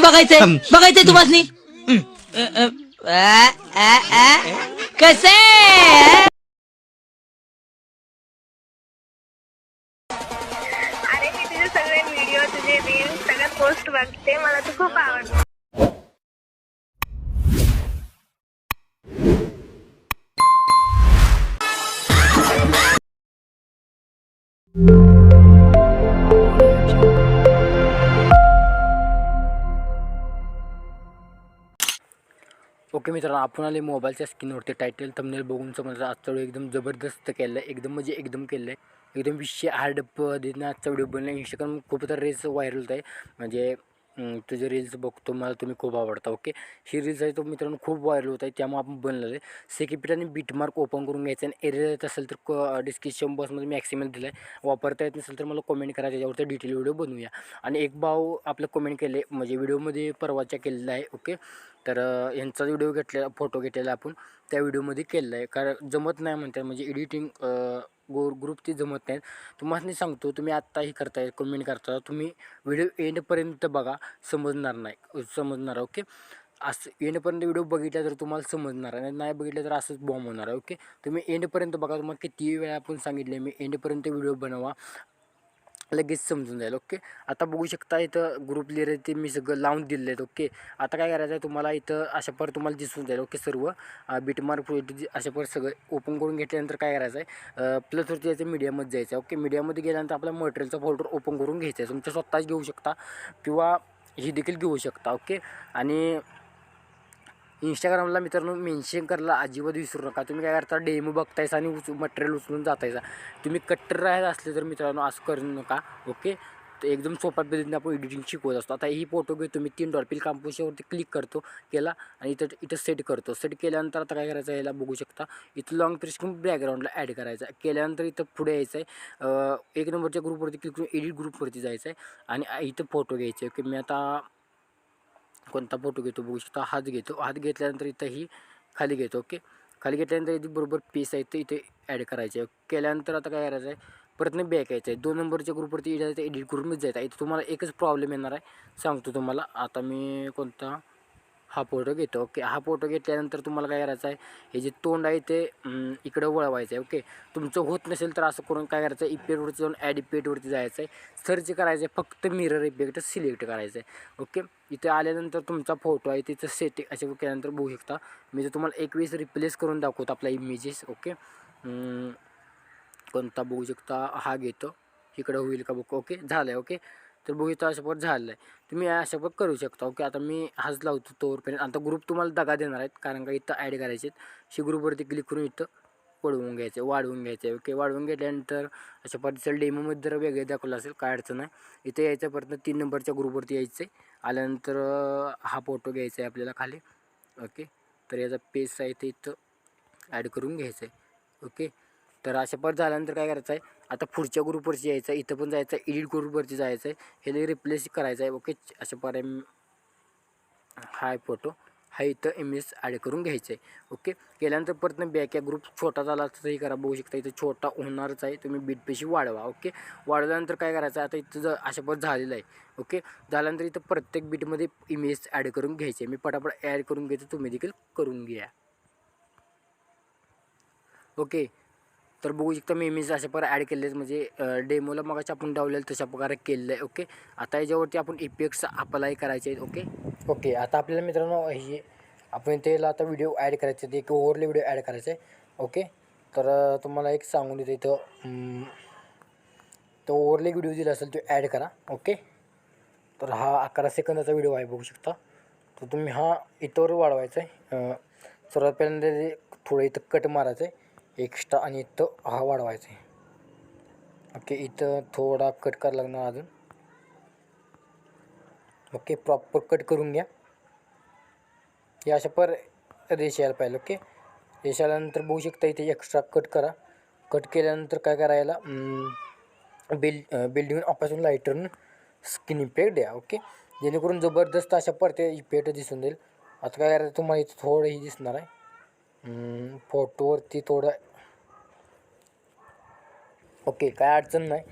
बघायचंय. बघायचंय तुम्हाला कसे? अरे मी तुझे सगळे व्हिडिओ तुझे रील सगळ्या पोस्ट बघते. मला तू खूप आवडते. ओके मित्रांनो आपण आले मोबाईलच्या स्क्रीनवरती. टायटल थंबनेल बघून समजा आजचा व्हिडिओ एकदम जबरदस्त केलं आहे. एकदम म्हणजे एकदम केलं आहे. एकदम विषय हार्ड पद्धतीने आजचा व्हिडिओ बनला इंस्टाग्राम खूप तर रेस व्हायरल होत आहे. म्हणजे तुझे रील्स बघतो मला तुम्ही खूप आवडता ओके ही रील्स आहे तो मित्रांनो खूप व्हायरल होत आहे त्यामुळे आपण बनलेलं आहे. सेकिपिट आणि बीटमार्क ओपन करून घ्यायचं आणि एरिया येत असेल तर डिस्क्रिप्शन बॉक्समध्ये मी ॲक्सिमल दिलं आहे वापरता येत नसेल तर मला कमेंट करा त्याच्यावरती डिटेल व्हिडिओ बनवूया. आणि एक भाऊ आपलं कमेंट केले म्हणजे व्हिडिओमध्ये परवाच्या केलेला आहे ओके तर यांचा व्हिडिओ घेतलेला फोटो घेतलेला आपण त्या व्हिडिओमध्ये केलेला आहे. कारण जमत नाही म्हणतात म्हणजे एडिटिंग गो ग्रुप ते जमत नाहीत. तुम्हाला सांगतो तुम्ही आत्ताही करताय कमेंट करता तुम्ही व्हिडिओ एंडपर्यंत बघा समजणार नाही समजणार ओके असं एंडपर्यंत व्हिडिओ बघितला तर तुम्हाला समजणार आहे नाही बघितलं तर असंच बॉम्ब होणार आहे ओके तुम्ही एंडपर्यंत बघा तुम्हाला किती वेळा आपण सांगितले मी एंडपर्यंत व्हिडिओ बनवा. लगेच समजून जाईल ओके? आता बघू शकता इथं ग्रुप लिहिलं ते मी सगळं लावून दिलेलं आहेत ओके? आता काय करायचं आहे तुम्हाला इथं अशा पर तुम्हाला दिसून जाईल ओके सर्व? बीटमार्क अशा पर सगळं ओपन करून घेतल्यानंतर काय करायचं आहे प्लसवरती यायचं मीडियामध्ये जायचं आहे ओके? मीडियामध्ये गेल्यानंतर आपल्या मटेरियलचा फोल्डर ओपन करून घ्यायचा आहे तुमच्या स्वतःच घेऊ शकता किंवा ही देखील घेऊ शकता ओके? आणि इंस्टाग्रामला मित्रांनो मेन्शन करायला अजिबात विसरू नका. तुम्ही काय करता डेमो बघतायसा आणि उच मटेरियल उचलून जातायचा तुम्ही कट्टर राहत असले तर मित्रांनो असं करू नका ओके तर एकदम सोप्या पद्धतीने आपण एडिटिंग शिकवत असतो. आता ही फोटो घेतो मी तीन डॉल्फिल कांपोशावरती क्लिक करतो केला आणि इथं इथं सेट करतो. सेट केल्यानंतर आता काय करायचं याला बघू शकता. इथं लॉंग प्रेस करून बॅकग्राऊंडला ॲड करायचा. आहे केल्यानंतर इथं पुढे यायचं आहे एक नंबरच्या ग्रुपवरती क्लिक करून एडिट ग्रुपवरती जायचं आहे आणि इथं फोटो घ्यायचे ओके मी आता कोणता फोटो घेतो बघू शकता. हात घेतो. हात घेतल्यानंतर इथं ही खाली घेतो. ओके? खाली घेतल्यानंतर इथे बरोबर पीस आहे. ते इथे ॲड करायचे. आहे केल्यानंतर आता काय करायचं आहे परत नाही बॅक यायचं आहे दोन नंबरच्या ग्रुपवरती जायचं एडिट करूनच जायचं. आहे इथं तुम्हाला एकच प्रॉब्लेम येणार आहे. सांगतो तुम्हाला. आता मी कोणता हा फोटो घेतो ओके. हा फोटो घेतल्यानंतर तुम्हाला काय करायचं आहे हे जे तोंड आहे ते इकडं वळवायचं आहे ओके. तुमचं होत नसेल तर असं करून काय करायचं आहे इपेटवरती जाऊन ॲड इपेटवरती जायचं आहे. सर्च करायचं आहे फक्त मिरर इफेक्ट सिलेक्ट करायचं आहे ओके. इथे आल्यानंतर तुमचा फोटो आहे तिथं सेटिंग असे केल्यानंतर बघू शकता. मी जर तुम्हाला एकवीस रिप्लेस करून दाखवतो आपला इमेजेस ओके. कोणता बघू शकता हा घेतो. इकडं होईल का बघ ओके. झालं आहे ओके. तर बघू इथं अशा पर झालं आहे तुम्ही अशा करू शकता ओके? आता मी हाच लावतो तोवरपर्यंत. आता ग्रुप तुम्हाला दगा देणार आहेत कारण का इथं ॲड करायचे आहेत. शी ग्रुपवरती क्लिक करून इथं पडवून घ्यायचं आहे वाढवून घ्यायचं आहे ओके? वाढवून घेतल्यानंतर अशा पद्धतीचं डेमोमध्ये जर वेगळे दाखवलं असेल काय अडचण आहे इथे यायचं परत तीन नंबरच्या ग्रुपवरती यायचं आहे आल्यानंतर हा फोटो घ्यायचा आहे आपल्याला खाली ओके? तर याचा पेस आहे ते इथं ॲड करून घ्यायचं आहे ओके? तर अशा परत झाल्यानंतर काय करायचं आहे आता पुढच्या ग्रुपवरती यायचं आहे इथं पण जायचं आहे एडिट ग्रुपवरती जायचं आहे हे रिप्लेस करायचं आहे ओके अशा पर्याय हाय फोटो हा इथं इमेज ॲड करून घ्यायचं आहे ओके केल्यानंतर परत बॅक या ग्रुप छोटा झाला तर हे करा. बघू शकता इथं छोटा होणारच आहे. तुम्ही बीट पेशी वाढवा. ओके वाढवल्यानंतर काय करायचं? आहे आता इथं जर अशा परत झालेलं आहे. ओके झाल्यानंतर इथं प्रत्येक बीटमध्ये इमेज ॲड करून घ्यायचे मी पटापट ॲड करून घेतो तुम्ही देखील करून घ्या. ओके तर बघू शकता मी इमेज अशा प्रकारे ॲड केले आहेत म्हणजे डेमोला मग आपण डावलेलं तशा प्रकारे केलेलं आहे ओके आता याच्यावरती आपण इफेक्ट्स अप्लाय करायचे आहेत ओके ओके आता आपल्याला मित्रांनो हे आपण त्याला आता व्हिडिओ ॲड करायचे आहेत एक ओव्हरले व्हिडिओ ॲड करायचे आहे ओके तर तुम्हाला एक सांगून देतो इथं तो ओव्हरले व्हिडिओ दिला असेल तो ॲड करा ओके तर हा अकरा सेकंदाचा व्हिडिओ आहे बघू शकता. तर तुम्ही हा इथंवर वाढवायचा आहे सर्वात पहिल्यांदा थोडं इथं कट मारायचं आहे. एक्स्ट्रा आणि इथं हा वाढवायचा आहे. ओके इथं थोडा कट करायला लागणार अजून. ओके प्रॉपर कट करून घ्या. या अशा पर रेष यायला पाहिजे ओके. रेष आल्यानंतर बघू शकता इथे एक्स्ट्रा कट करा. कट केल्यानंतर काय करायला बिल बिल्डिंग ऑपासून लाईटरून स्किन इफेक्ट द्या ओके. जेणेकरून जबरदस्त अशा परते इफेक्ट दिसून देईल आता काय करायचं तुम्हाला इथं थोडंही दिसणार आहे. फोटोवरती थोडं. ओके काय अडचण नाही.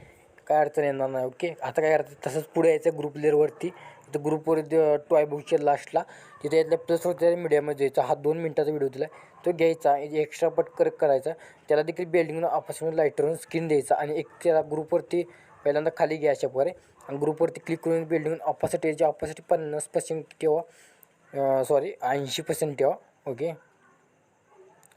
काय अडचण येणार नाही ओके. आता काय करायचं तसंच पुढे यायचं ग्रुप लेअरवरती तर ग्रुपवर टॉय बुकच्या लास्टला तिथे यातल्या प्लसवर मीडियामध्ये द्यायचा हा दोन मिनटाचा व्हिडिओ दिला तो घ्यायचा एक्स्ट्रा पट कर करायचा. त्याला देखील बिल्डिंग ऑपरेशन लाईटवरून स्क्रीन द्यायचा. आणि एक त्याला ग्रुपवरती पहिल्यांदा खाली घ्या अशा प्रकारे. आणि ग्रुपवरती क्लिक करून बिल्डिंग ऑपोसिट याची ऑपोसिट पन्नास पर्सेंट ठेवा. सॉरी ऐंशी पर्सेंट ठेवा. ओके.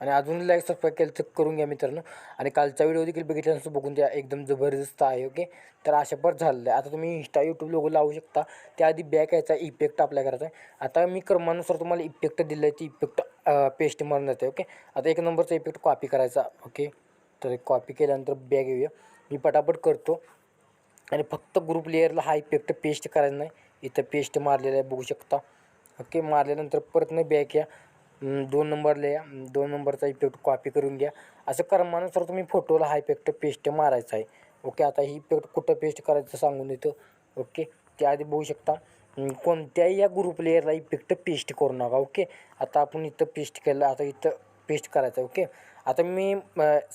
आणि अजून लाईक सबस्क्राईब केलं तर करून घ्या मित्रांनो. आणि कालचा व्हिडिओ देखील बघितल्यानंतर बघून द्या एकदम जबरदस्त आहे ओके तर अशा पर झालेलं आहे. आता तुम्ही इंस्टा यूट्यूब लोगो लावू शकता. त्याआधी बॅक यायचा इफेक्ट आपल्या करायचा आहे. आता मी क्रमानुसार तुम्हाला इफेक्ट दिलं आहे ती इफेक्ट पेस्ट मारून जाते ओके आता एक नंबरचा इफेक्ट कॉपी करायचा ओके तर कॉपी केल्यानंतर बॅग येऊया. मी पटापट करतो. आणि फक्त ग्रुप लेअरला हा इफेक्ट पेस्ट करायचा नाही. इथं पेस्ट मारलेला आहे बघू शकता. ओके मारल्यानंतर परत नाही बॅक या. दोन नंबरला या. दोन नंबरचा इफेक्ट कॉपी करून घ्या. असं क्रमानुसार तुम्ही फोटोला हा इफेक्ट पेस्ट मारायचा आहे. ओके आता ही इफेक्ट कुठं पेस्ट करायचं सांगून देतं. ओके त्याआधी बघू शकता. कोणत्याही या ग्रुप लेअरला इफेक्ट पेस्ट करू नका. ओके आता आपण इथं पेस्ट केलं. आता इथं पेस्ट करायचं आहे. ओके आता मी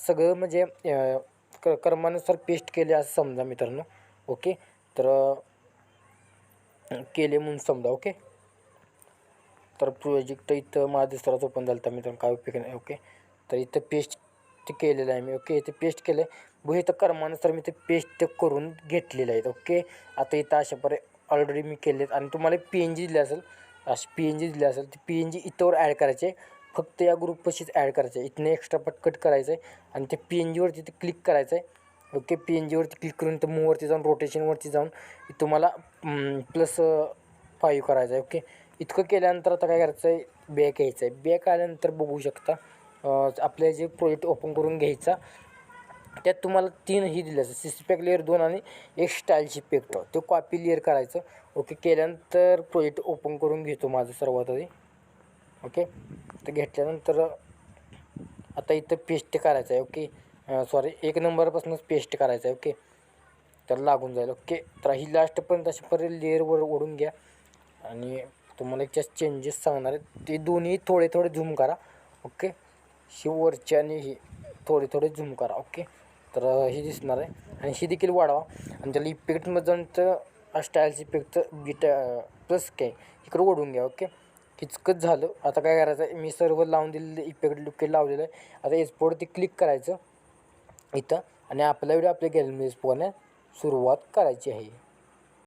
सगळं म्हणजे अं, क क्रमानुसार पेस्ट केले असं समजा मित्रांनो. ओके तर केले म्हणून समजा. ओके तर प्रोजेक्ट इथं माझ्या दुसराच ओपन झालं तर मित्रांनो काय उपयोग नाही ओके तर इथं पेस्ट ते केलेलं आहे मी ओके इथे पेस्ट केलं आहे बघू इथं तर मी ते पेस्ट करून घेतलेलं आहे ओके आता इथं अशा परे ऑलरेडी मी केले आहेत आणि तुम्हाला पी एन जी दिली असेल अशी पी एन जी दिली असेल ती पी एन जी इथंवर ॲड करायचे फक्त या ग्रुपपाशीच ॲड करायचं आहे. इथनं एक्स्ट्रा पटकट करायचं आहे. आणि ते पी एन जीवरती ते क्लिक करायचं आहे. ओके पी एन जीवरती क्लिक करून तर मूवरती जाऊन रोटेशनवरती जाऊन तुम्हाला प्लस फाईव्ह करायचं आहे. ओके. इतकं केल्यानंतर आता काय करायचं आहे बॅक यायचं आहे बॅक आल्यानंतर बघू शकता आपल्या आपले जे प्रोजेक्ट ओपन करून घ्यायचा त्यात तुम्हाला तीन ही दिलं असं सी सी पॅक लेअर दोन आणि एक स्टाईलची पेक्ट तो कॉपी लेअर करायचं. ओके. केल्यानंतर प्रोजेक्ट ओपन करून घेतो माझं सर्वात आधी. ओके. तर घेतल्यानंतर आता इथं पेस्ट करायचं आहे. ओके. सॉरी एक नंबरपासूनच पेस्ट करायचं आहे. ओके. तर लागून जाईल. ओके. तर ही लास्टपर्यंत अशी पर्यंत लेअरवर ओढून घ्या. आणि तुम्हाला एक चेंजेस सांगणार आहे. ते दोन्ही थोडे थोडे झूम करा ओके ही वरची आणि ही थोडे थोडे झूम करा ओके तर ही दिसणार आहे. आणि ही देखील वाढवा. आणि त्याला इफेक्टमधून तर स्टाईल्स इफेक्ट बीट प्लस काय? इकडं ओढून घ्या ओके किचकच झालं. आता काय करायचं आहे? मी सर्व लावून दिलेलं इफेक्ट लुके लावलेलं आहे. आता एक्सपोर्ट ते क्लिक करायचं इथं. आणि आपला व्हिडिओ आपल्या गॅलरीमध्ये पोहण्यास सुरुवात करायची आहे.